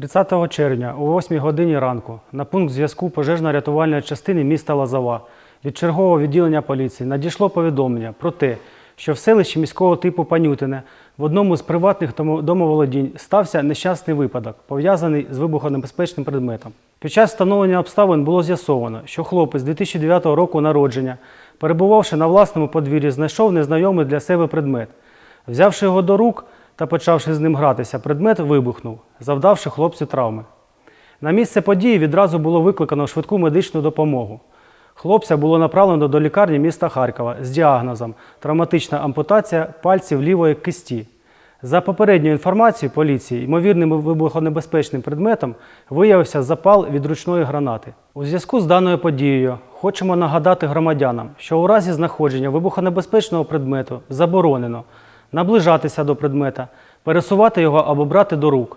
30 червня о 8 годині ранку на пункт зв'язку пожежно-рятувальної частини міста Лозова від чергового відділення поліції надійшло повідомлення про те, що в селищі міського типу Панютине в одному з приватних домоволодінь стався нещасний випадок, пов'язаний з вибухонебезпечним предметом. Під час встановлення обставин було з'ясовано, що хлопець 2009 року народження, перебувавши на власному подвір'ї, знайшов незнайомий для себе предмет. Взявши його до рук та почавши з ним гратися, предмет вибухнув, завдавши хлопцю травми. На місце події відразу було викликано швидку медичну допомогу. Хлопця було направлено до лікарні міста Харкова з діагнозом травматична ампутація пальців лівої кисті. За попередньою інформацією поліції, ймовірним вибухонебезпечним предметом виявився запал від ручної гранати. У зв'язку з даною подією хочемо нагадати громадянам, що у разі знаходження вибухонебезпечного предмету заборонено наближатися до предмета, пересувати його або брати до рук,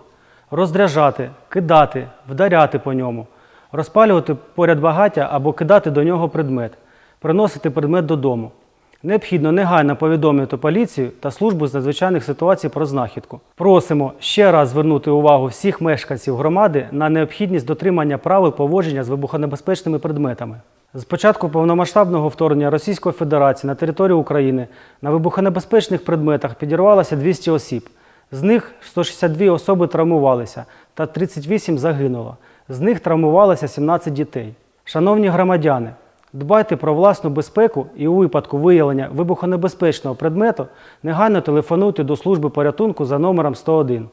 розряджати, кидати, вдаряти по ньому, розпалювати поряд багаття або кидати до нього предмет, приносити предмет додому. Необхідно негайно повідомити поліцію та службу з надзвичайних ситуацій про знахідку. Просимо ще раз звернути увагу всіх мешканців громади на необхідність дотримання правил поводження з вибухонебезпечними предметами. З початку повномасштабного вторгнення Російської Федерації на територію України на вибухонебезпечних предметах підірвалося 200 осіб. З них 162 особи травмувалися та 38 загинуло. З них травмувалося 17 дітей. Шановні громадяни, дбайте про власну безпеку і у випадку виявлення вибухонебезпечного предмету негайно телефонуйте до служби порятунку за номером 101.